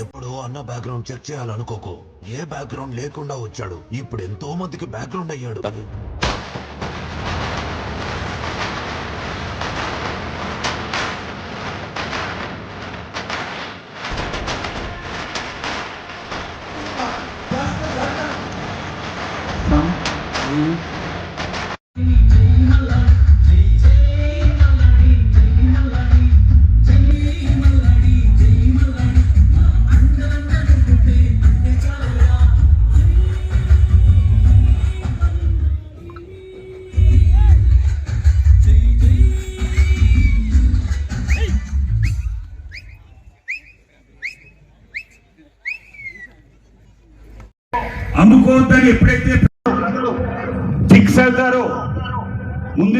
ఇంకెప్పుడు అన్న background check చేయాలనుకోకు. ఏ బ్యాక్గ్రౌండ్ లేకుండా వచ్చాడు. ఇప్పుడు ఎంతో మందికి బ్యాక్గ్రౌండ్ అయ్యాడు. అమ్ముకోవద్దని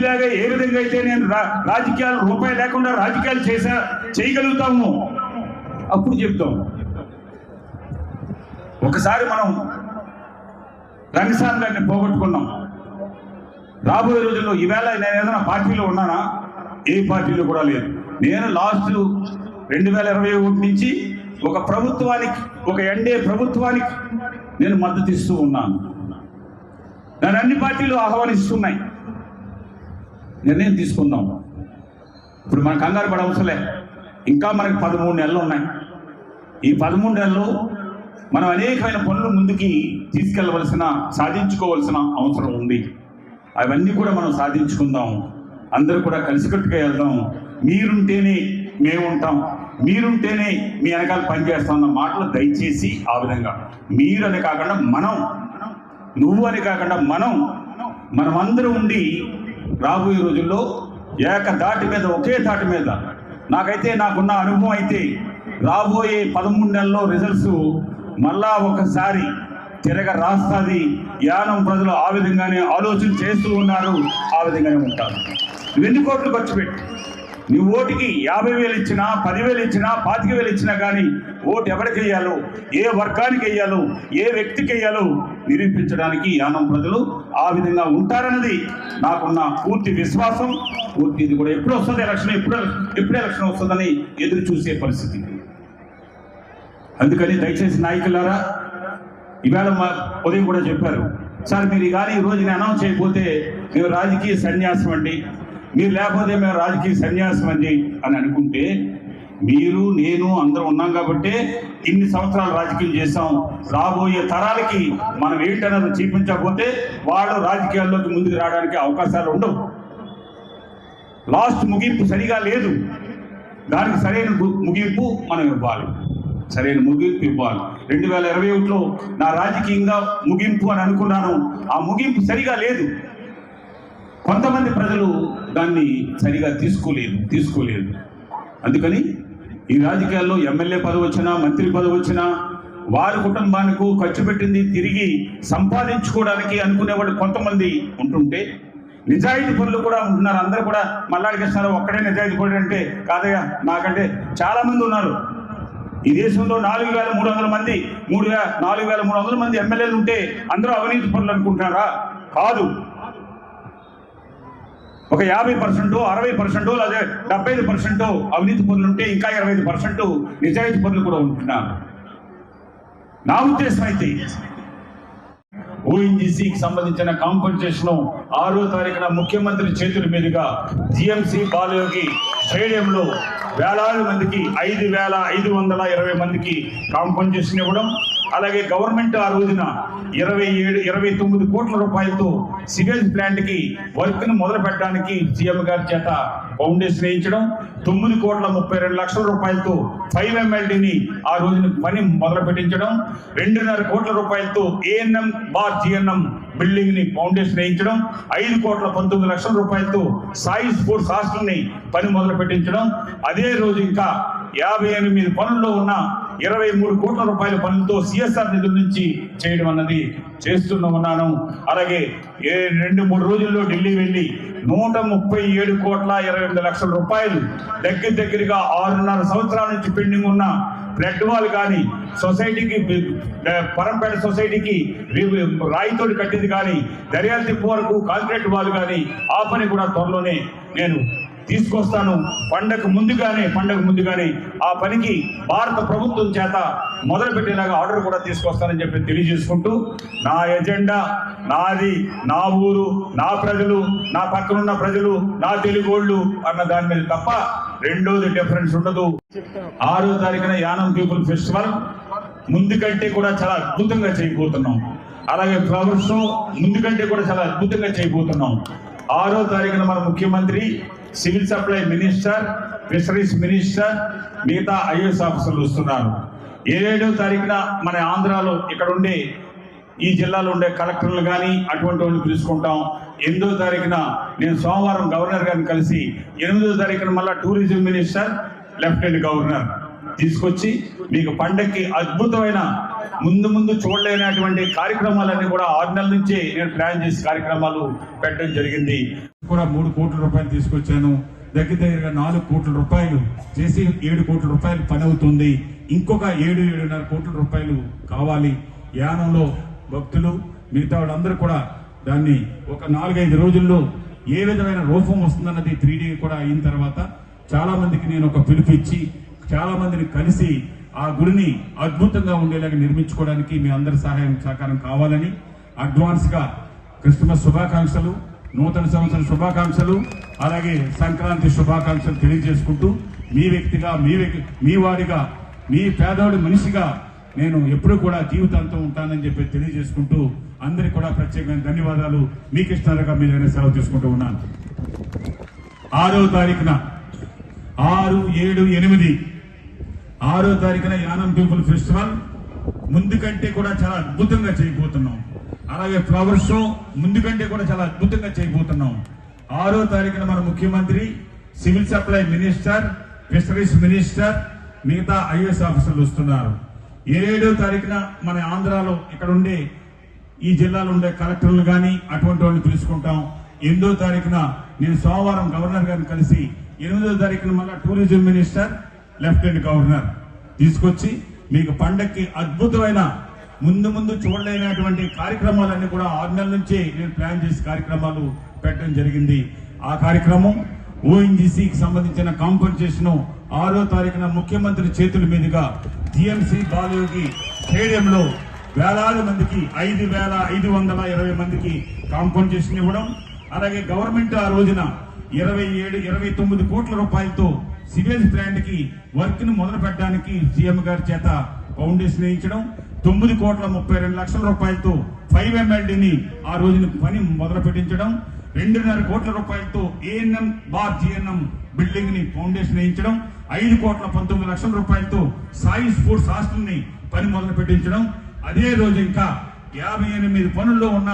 ముందులాగా ఏ విధంగా అయితే నేను రాజకీయాలు రూపాయి లేకుండా రాజకీయాలు చేసా చేయగలుగుతాము? అప్పుడు చెప్తాం. ఒకసారి మనం రంగస్వామి గారిని పోగొట్టుకున్నాం. రాబోయే రోజుల్లో ఈవేళ నేను ఏదైనా పార్టీలో ఉన్నానా? ఏ పార్టీలో కూడా లేదు. నేను లాస్ట్ రెండు వేల ఇరవై ఒకటి నుంచి ఒక ప్రభుత్వానికి ఒక ఎన్డీఏ ప్రభుత్వానికి నేను మద్దతు ఇస్తూ ఉన్నాను. నన్ను అన్ని పార్టీలు ఆహ్వానిస్తున్నాయి. నిర్ణయం తీసుకుందాం. ఇప్పుడు మన కంగారు పడ ఇంకా మనకి పదమూడు నెలలు ఉన్నాయి ఈ పదమూడు నెలలు మనం అనేకమైన పనులు ముందుకి తీసుకెళ్ళవలసిన సాధించుకోవలసిన అవసరం ఉంది. అవన్నీ కూడా మనం సాధించుకుందాం. అందరూ కూడా కలిసికట్టుగా వెళ్దాం. మీరుంటేనే మేము ఉంటాం మీరుంటేనే మీ వెనకాల పనిచేస్తాం అన్న మాటలు దయచేసి ఆ విధంగా. మీరు అని కాకుండా మనం. నువ్వు అని కాకుండా మనం. మనమందరం ఉండి రాబోయే రోజుల్లో ఏక దాటి మీద ఒకే దాటి మీద నాకైతే నాకున్న అనుభవం అయితే రాబోయే పదమూడు నెలల్లో రిజల్ట్స్ మళ్ళా ఒకసారి తిరగ రాస్తుంది. యానం ప్రజలు ఆ విధంగానే ఆలోచన చేస్తూ ఉన్నారు ఆ విధంగానే ఉంటారు. ఎన్ని కోట్లు ఖర్చు పెట్టి నీ ఓటుకి యాభై వేలు ఇచ్చినా పదివేలు ఇచ్చినా పాతిక వేలు ఇచ్చినా కానీ ఓటు ఎవరికి వేయాలో ఏ వర్గానికి వేయాలో ఏ వ్యక్తికి వేయాలో నిరూపించడానికి యానం ప్రజలు ఆ విధంగా ఉంటారన్నది నాకున్న పూర్తి విశ్వాసం. పూర్తి ఇది కూడా ఎప్పుడు వస్తుంది? ఎలక్షన్ ఎప్పుడు ఎప్పుడు ఎలక్షన్ వస్తుందని ఎదురు చూసే పరిస్థితి. అందుకని దయచేసి నాయకులారా ఇవాళ ఉదయం కూడా చెప్పారు సార్ మీరు కానీ ఈ రోజు అనౌన్స్ చేయకపోతే మేము రాజకీయ సన్యాసం అండి. మీరు లేకపోతే మేము రాజకీయ సన్యాసం అండి అని అనుకుంటే మీరు నేను అందరం ఉన్నాం కాబట్టి ఇన్ని సంవత్సరాలు రాజకీయం చేసాం రాబోయే తరాలకి మనం ఏంటన్నది చూపించకపోతే వాళ్ళు రాజకీయాల్లోకి ముందుకు రావడానికి అవకాశాలు ఉండవు. లాస్ట్ ముగింపు సరిగా లేదు. దానికి సరైన గు- ముగింపు మనం ఇవ్వాలి. సరైన ముగింపు ఇవ్వాలి. రెండు వేల ఇరవై ఒకటిలో నా రాజకీయంగా ముగింపు అని అనుకున్నాను. ఆ ముగింపు సరిగా లేదు. కొంతమంది ప్రజలు దాన్ని సరిగా తీసుకోలేదు తీసుకోలేదు. అందుకని ఈ రాజకీయాల్లో ఎమ్మెల్యే పదవి వచ్చినా మంత్రి పదవి వచ్చినా వారి కుటుంబానికి ఖర్చు పెట్టింది తిరిగి సంపాదించుకోవడానికి అనుకునేవాడు కొంతమంది ఉంటుంటే నిజాయితీ పనులు కూడా ఉంటున్నారు. అందరూ కూడా మల్లాడి కృష్ణారావు ఒక్కడే నిజాయితీ పనులు అంటే కాదయ్యా నాకంటే చాలామంది ఉన్నారు. ఈ దేశంలో నాలుగు వేల మూడు వందల మంది మూడు వేల నాలుగు వేల మూడు వందల మంది ఎమ్మెల్యేలు ఉంటే అందరూ అవినీతి పనులు అనుకుంటున్నారా? కాదు. ఒక యాభై పర్సెంట్ అరవై పర్సెంట్ లేదా డెబ్బై ఐదు పర్సెంట్ అవినీతి పనులు ఉంటే ఇంకా ఇరవై ఐదు పర్సెంట్ నిజాయితీ పనులు కూడా ఉంటున్నారు నా ఉద్దేశం అయితే ఓఎన్జీసీకి సంబంధించిన కాంపన్సేషన్ ఆరో తారీఖున ముఖ్యమంత్రి చేతుల మీదుగా జిఎంసి బాలయోగి స్టేడియంలో వేలాది మందికి ఐదు వేల ఐదు వందల ఇరవై మందికి కాంపన్సేషన్ ఇవ్వడం అలాగే గవర్నమెంట్ ఆ రోజున ఇరవై ఏడు ఇరవై తొమ్మిది కోట్ల రూపాయలతో సివేజ్ ప్లాంట్కి వర్క్ను మొదలు పెట్టడానికి సీఎం గారి చేత ఫౌండేషన్ వేయించడం తొమ్మిది కోట్ల ముప్పై రెండు లక్షల రూపాయలతో ఫైవ్ ఎంఎల్డీని ఆ రోజున పని మొదలు పెట్టించడం రెండున్నర కోట్ల రూపాయలతో ఏఎన్ఎం బార్ జిఎన్ఎం బిల్డింగ్ని ఫౌండేషన్ వేయించడం ఐదు కోట్ల పంతొమ్మిది లక్షల రూపాయలతో సాయి స్పోర్ట్స్ హాస్టల్ని పని మొదలు పెట్టించడం అదే రోజు ఇంకా యాభై ఎనిమిది పనుల్లో ఉన్న ఇరవై మూడు కోట్ల రూపాయల పనులతో సిఎస్ఆర్ నిధుల నుంచి చేయడం అన్నది చేస్తూనే ఉన్నాను. అలాగే ఏ రెండు మూడు రోజుల్లో ఢిల్లీ వెళ్ళి నూట ముప్పై ఏడు కోట్ల ఇరవై ఎనిమిది లక్షల రూపాయలు దగ్గర దగ్గరగా ఆరున్నర సంవత్సరాల నుంచి పెండింగ్ ఉన్న బ్లడ్ వాల్ కానీ సొసైటీకి పరంపేట సొసైటీకి రి- రాయితోటి కట్టింది కానీ దర్యాప్తు వరకు కాంక్రీట్ వాల్ కానీ ఆ పని కూడా త్వరలోనే నేను తీసుకొస్తాను. పండగ ముందుగానే పండగ ముందుగానే ఆ పనికి భారత ప్రభుత్వం చేత మొదలుపెట్టేలాగా ఆర్డర్ కూడా తీసుకొస్తానని చెప్పి తెలియజేసుకుంటూ నా ఎజెండా నాది నా ఊరు నా ప్రజలు నా పక్కనున్న ప్రజలు నా తెలుగోళ్ళు అన్న దాని మీద తప్ప రెండోది డిఫరెన్స్ ఉండదు. ఆరో తారీఖున యానం పీపుల్ ఫెస్టివల్. ముందుకంటే కూడా చాలా అద్భుతంగా చేయబోతున్నాం. అలాగే ఫ్లవర్ షో కూడా చాలా అద్భుతంగా చేయబోతున్నాం. ఆరో తారీఖున మన ముఖ్యమంత్రి civil supply minister fisheries minister మిగతా ఐఏఎస్ ఆఫీసర్లు వస్తున్నారు. ఏడో తారీఖున మన ఆంధ్రాలో ఇక్కడ ఉండే ఈ జిల్లాలో ఉండే కలెక్టర్లు కానీ అటువంటి వాళ్ళు పిలుచుకుంటాం. ఎనిమిదో తారీఖున నేను సోమవారం గవర్నర్ గారిని కలిసి ఎనిమిదో తారీఖున మళ్ళా టూరిజం మినిస్టర్ లెఫ్టినెంట్ గవర్నర్ తీసుకొచ్చి మీకు పండక్కి అద్భుతమైన ముందు ముందు చూడలేనటువంటి కార్యక్రమాలన్నీ కూడా ఆరు నెలల నుంచే నేను ప్లాన్ చేసి కార్యక్రమాలు పెట్టడం జరిగింది. కూడా మూడు కోట్ల రూపాయలు తీసుకొచ్చాను. దగ్గర దగ్గరగా నాలుగు కోట్ల రూపాయలు చేసి ఏడు కోట్ల రూపాయలు పని అవుతుంది. ఇంకొక ఏడు ఏడున్నర కోట్ల రూపాయలు కావాలి. యానంలో భక్తులు మిగతా వాళ్ళందరూ కూడా దాన్ని ఒక నాలుగైదు రోజుల్లో ఏ విధమైన రూపం వస్తుందన్నది త్రీ కూడా అయిన తర్వాత చాలా మందికి నేను ఒక పిలుపు ఇచ్చి చాలా మందిని కలిసి ఆ గుడిని అద్భుతంగా ఉండేలాగా నిర్మించుకోవడానికి మీ అందరి సహాయం సహకారం కావాలని అడ్వాన్స్గా క్రిస్మస్ శుభాకాంక్షలు నూతన సంవత్సర శుభాకాంక్షలు అలాగే సంక్రాంతి శుభాకాంక్షలు తెలియజేసుకుంటూ మీ వ్యక్తిగా మీ వ్యక్తి మీ వాడిగా మీ పేదవాడి మనిషిగా నేను ఎప్పుడు కూడా జీవితాంతం ఉంటానని చెప్పి తెలియజేసుకుంటూ అందరికి కూడా ప్రత్యేకమైన ధన్యవాదాలు. మీకు ఇష్టాలుగా మీరైనా సెలవు తీసుకుంటూ ఉన్నాను. ఆరో తారీఖున ఆరు ఏడు ఎనిమిది ఆరో తారీఖున యానం పీపుల్ ఫెస్టివల్. ముందు కంటే కూడా చాలా అద్భుతంగా చేయబోతున్నాం. అలాగే ఫ్లవర్ షో ముందు కంటే కూడా చాలా అద్భుతంగా చేయబోతున్నాం. ఆరో తారీఖున మన ముఖ్యమంత్రి civil supply minister fisheries minister మిగతా ఐఏఎస్ ఆఫీసర్లు వస్తున్నారు. ఏడో తారీఖున మన ఆంధ్రాలో ఇక్కడ ఉండే ఈ జిల్లాలో ఉండే కలెక్టర్లు కానీ అటువంటి వాళ్ళని పిలుచుకుంటాం. ఎనిమిదో తారీఖున నేను సోమవారం గవర్నర్ గారిని కలిసి ఎనిమిదో తారీఖున మళ్ళా టూరిజం మినిస్టర్ లెఫ్టినెంట్ గవర్నర్ తీసుకొచ్చి మీకు పండక్కి అద్భుతమైన ముందు ముందు చూడలేనటువంటి కార్యక్రమాలన్నీ కూడా ఆరు నెలల నుంచే నేను ప్లాన్ చేసి కార్యక్రమాలు పెట్టడం జరిగింది. ఆ కార్యక్రమం ఓఎన్జీసీకి సంబంధించిన కాంపెన్సేషన్ ఆరో తారీఖున ముఖ్యమంత్రి చేతుల మీదుగా జిఎంసి బాలయోగి స్టేడియంలో వేలాది మందికి ఐదు వేల ఐదు వందల ఇరవై మందికి కాంపెన్సేషన్ ఇవ్వడం అలాగే గవర్నమెంట్ ఆ రోజున ఇరవై ఏడు ఇరవై తొమ్మిది కోట్ల రూపాయలతో సివేజ్ ప్లాంట్కి వర్క్ను మొదలు పెట్టడానికి సీఎం గారి చేత ఫౌండేషన్ వేయించడం తొమ్మిది కోట్ల ముప్పై రెండు లక్షల రూపాయలతో ఫైవ్ ఎంఎల్డీని ఆ రోజున పని మొదలు పెట్టించడం రెండున్నర కోట్ల రూపాయలతో ఏఎన్ఎం బార్ జిఎన్ఎం బిల్డింగ్ని ఫౌండేషన్ వేయించడం ఐదు కోట్ల పంతొమ్మిది లక్షల రూపాయలతో సాయి స్పోర్ట్స్ హాస్టల్ని పని మొదలు పెట్టించడం. అదే రోజు ఇంకా యాభై ఎనిమిది పనుల్లో ఉన్న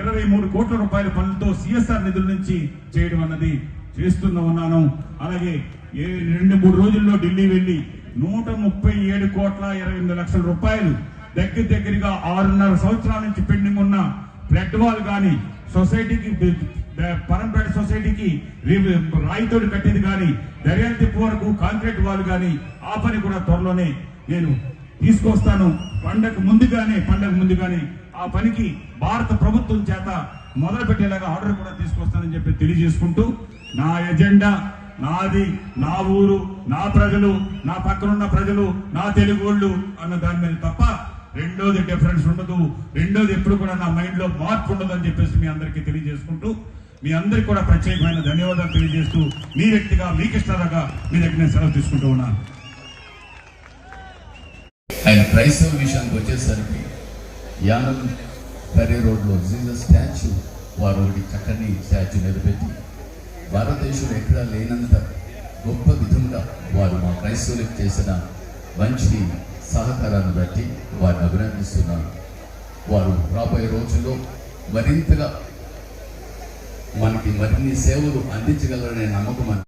ఇరవై మూడు కోట్ల రూపాయల పనులతో సిఎస్ఆర్ నిధుల నుంచి చేయడం అన్నది చేస్తున్నా ఉన్నాను. అలాగే ఏ రెండు మూడు రోజుల్లో ఢిల్లీ వెళ్ళి నూట ముప్పై ఏడు కోట్ల ఇరవై ఎనిమిది లక్షల రూపాయలు దగ్గర దగ్గరగా ఆరున్నర సంవత్సరాల నుంచి పెండింగ్ ఉన్న ఫ్లడ్ వాల్ కానీ సొసైటీకి పరంపేట సొసైటీకి రి- రాయితోటి కట్టింది కానీ దర్యాప్తిప్పు వరకు కాంక్రీట్ వాల్ కానీ ఆ పని కూడా త్వరలోనే నేను తీసుకొస్తాను. పండగ ముందుగానే పండగ ముందుగానే ఆ పనికి భారత ప్రభుత్వం చేత మొదలు పెట్టేలాగా ఆర్డర్ కూడా తీసుకొస్తానని చెప్పి తెలియజేసుకుంటూ నా ఎజెండా నాది నా ఊరు నా ప్రజలు నా పక్కనున్న ప్రజలు నా తెలుగోళ్ళు అన్న దాని మీద తప్ప రెండోది డిఫరెన్స్ ఉండదు. రెండోది ఎప్పుడు కూడా నా మైండ్లో మార్పు ఉండదు అని చెప్పేసి మీ అందరికీ తెలియజేసుకుంటూ మీ అందరికి కూడా ప్రత్యేకమైన ధన్యవాదాలు తెలియజేస్తూ మీ వ్యక్తిగా మీ ఇష్టాలుగా మీ దగ్గర నేను సెలవు తీసుకుంటూ ఉన్నాను. ఆయన క్రైస్తవ విషయానికి వచ్చేసరికి యానం పెరే రోడ్లో జీసస్ స్టాచ్యూ వారు ఒకటి చక్కని స్టాచ్యూ నిలబెట్టి భారతదేశంలో ఎక్కడా లేనంత గొప్ప విధంగా వారు మా క్రైస్తవులకు చేసిన మంచి సహకారాన్ని బట్టి వారిని అభినందిస్తున్నాను. వారు రాబోయే రోజుల్లో మరింతగా మనకి మరిన్ని సేవలు అందించగలరనే నమ్మకం